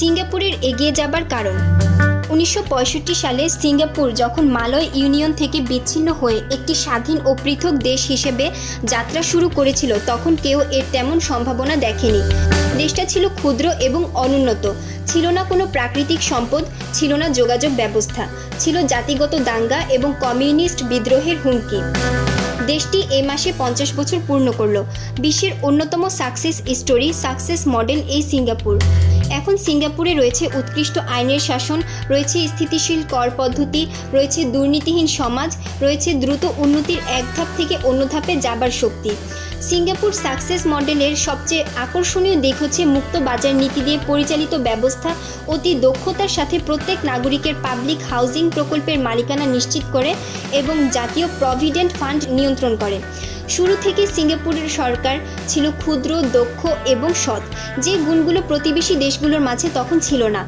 সিঙ্গাপুরের এগিয়ে যাবার কারণ। উনিশশো পঁয়ষট্টি সালে সিঙ্গাপুর যখন মালয় ইউনিয়ন থেকে বিচ্ছিন্ন হয়ে একটি স্বাধীন ও পৃথক দেশ হিসেবে যাত্রা শুরু করেছিল, তখন কেউ এর তেমন সম্ভাবনা দেখেনি। দেশটা ছিল ক্ষুদ্র এবং অনুন্নত। ছিল না কোনো প্রাকৃতিক সম্পদ, ছিল না যোগাযোগ ব্যবস্থা। ছিল জাতিগত দাঙ্গা এবং কমিউনিস্ট বিদ্রোহের হুমকি। দেশটি এ মাসে পঞ্চাশ বছর পূর্ণ করল। বিশ্বের অন্যতম সাকসেস স্টোরি, সাকসেস মডেল এই সিঙ্গাপুর। এখন সিঙ্গাপুরে রয়েছে উৎকৃষ্ট আইনের শাসন, রয়েছে স্থিতিশীল কর পদ্ধতি, রয়েছে দুর্নীতিহীন সমাজ, রয়েছে দ্রুত উন্নতির এক ধাপ থেকে অন্য ধাপে যাবার শক্তি। সিঙ্গাপুর সাকসেস মডেলের সবচেয়ে আকর্ষণীয় দিক হচ্ছে মুক্ত বাজার নীতি দিয়ে পরিচালিত ব্যবস্থা। অতি দক্ষতার সাথে প্রত্যেক নাগরিকের পাবলিক হাউজিং প্রকল্পের মালিকানা নিশ্চিত করে এবং জাতীয় প্রভিডেন্ট ফান্ড নিয়ন্ত্রণ করে। শুরু থেকে সিঙ্গাপুরের সরকার ছিল ক্ষুদ্র, দক্ষ এবং সৎ। যে গুণগুলো প্রতিবেশী দেশগুলোর মাঝে তখন ছিল না।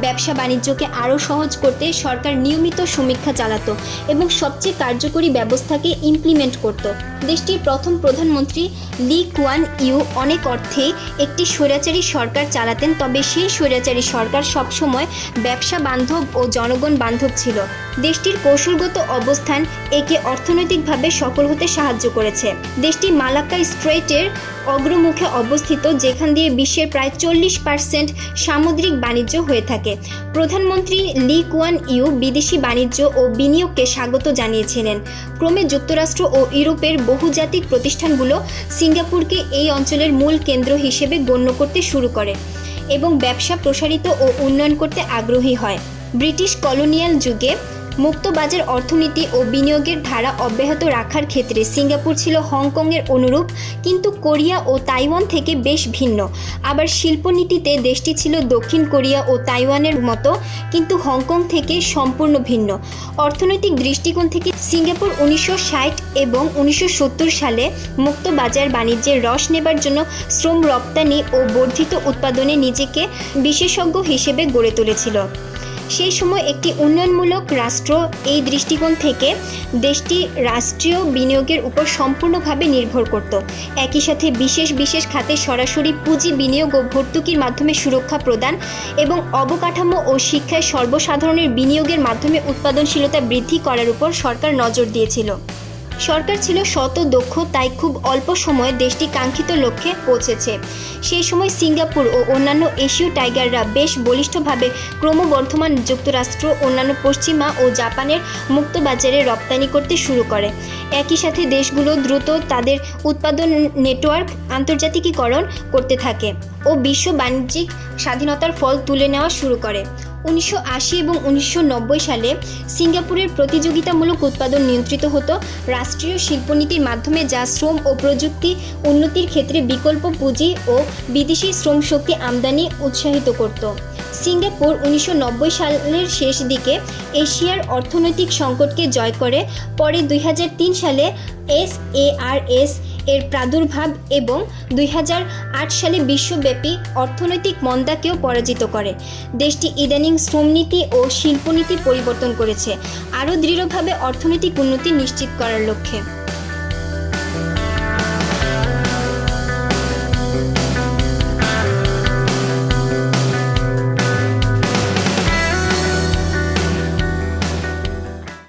ব্যবসা বাণিজ্যকে আরও সহজ করতে সরকার নিয়মিত সমীক্ষা চালাতো এবং সবচেয়ে কার্যকরী ব্যবস্থাকে ইমপ্লিমেন্ট করত। দেশটির প্রথম প্রধানমন্ত্রী লি কুয়ান ইউ অনেক অর্থে একটি স্বৈরাচারী সরকার চালাতেন, তবে সেই স্বৈরাচারী সরকার সবসময় ব্যবসা বান্ধব ও জনগণ বান্ধব ছিল। দেশটির কৌশলগত অবস্থান একে অর্থনৈতিকভাবে সফল হতে সাহায্য করেছে। দেশটি মালাক্কা স্ট্রেটের অগ্রমুখে অবস্থিত, যেখান দিয়ে বিশ্বের প্রায় চল্লিশ পার্সেন্ট সামুদ্রিক বাণিজ্য হয়ে থাকে। প্রধানমন্ত্রী লি কুয়ান ইউ বিদেশি বাণিজ্য ও বিনিয়োগকে স্বাগত জানিয়েছিলেন। ক্রমে যুক্তরাষ্ট্র ও ইউরোপের বহুজাতিক প্রতিষ্ঠানগুলো সিঙ্গাপুরকে এই অঞ্চলের মূল কেন্দ্র হিসেবে গণ্য করতে শুরু করে এবং ব্যবসা প্রসারিত ও উন্নয়ন করতে আগ্রহী হয়। ব্রিটিশ কলোনিয়াল যুগে মুক্ত বাজার অর্থনীতি ও বিনিয়োগের ধারা অব্যাহত রাখার ক্ষেত্রে সিঙ্গাপুর ছিল হংকংয়ের অনুরূপ, কিন্তু কোরিয়া ও তাইওয়ান থেকে বেশ ভিন্ন। আবার শিল্পনীতিতে দেশটি ছিল দক্ষিণ কোরিয়া ও তাইওয়ানের মতো, কিন্তু হংকং থেকে সম্পূর্ণ ভিন্ন। অর্থনৈতিক দৃষ্টিকোণ থেকে সিঙ্গাপুর উনিশশো ষাট এবং উনিশশো সত্তর সালে মুক্ত বাজার বাণিজ্যের রস নেবার জন্য শ্রম রপ্তানি ও বর্ধিত উৎপাদনে নিজেকে বিশেষজ্ঞ হিসেবে গড়ে তুলেছিল। সেই সময় একটি উন্নয়নমূলক রাষ্ট্র এই দৃষ্টিকোণ থেকে দেশটি রাষ্ট্রীয় বিনিয়োগের উপর সম্পূর্ণভাবে নির্ভর করত। একই সাথে বিশেষ বিশেষ খাতে সরাসরি পুঁজি বিনিয়োগ ও ভর্তুকির মাধ্যমে সুরক্ষা প্রদান এবং অবকাঠামো ও শিক্ষায় সর্বসাধারণের বিনিয়োগের মাধ্যমে উৎপাদনশীলতা বৃদ্ধি করার উপর সরকার নজর দিয়েছিল। সরকার ছিল শত দক্ষ, তাই খুব অল্প সময়ে দেশটি কাঙ্ক্ষিত লক্ষ্যে পৌঁছেছে। সেই সময় সিঙ্গাপুর ও অন্যান্য এশীয় টাইগাররা বেশ বলিষ্ঠভাবে ক্রমবর্ধমান যুক্তরাষ্ট্র, অন্যান্য পশ্চিমা ও জাপানের মুক্ত বাজারে রপ্তানি করতে শুরু করে। একই সাথে দেশগুলো দ্রুত তাদের উৎপাদন নেটওয়ার্ক আন্তর্জাতিকীকরণ করতে থাকে ও বিশ্ব বাণিজ্যিক স্বাধীনতার ফল তুলে নেওয়া শুরু করে। উনিশশো আশি এবং উনিশশো নব্বই সালে সিঙ্গাপুরের প্রতিযোগিতামূলক উৎপাদন নিয়ন্ত্রিত হতো। রাষ্ট্রীয় শিল্পনীতির মাধ্যমে যা শ্রম ও প্রযুক্তি উন্নতির ক্ষেত্রে বিকল্প পুঁজি ও বিদেশি শ্রম শক্তি আমদানি উৎসাহিত করত। সিঙ্গাপুর উনিশশো নব্বই সালের শেষ দিকে এশিয়ার অর্থনৈতিক সংকটকে জয় করে, পরে দুই হাজার তিন সালে এস এ আর এস এর প্রাদুর্ভাব এবং দুই হাজার আট সালে বিশ্বব্যাপী অর্থনৈতিক মন্দাকেও পরাজিত করে। দেশটি ইদানিং শ্রমনীতি ও শিল্পনীতি পরিবর্তন করেছে, আরও দৃঢ়ভাবে অর্থনৈতিক উন্নতি নিশ্চিত করার লক্ষ্যে।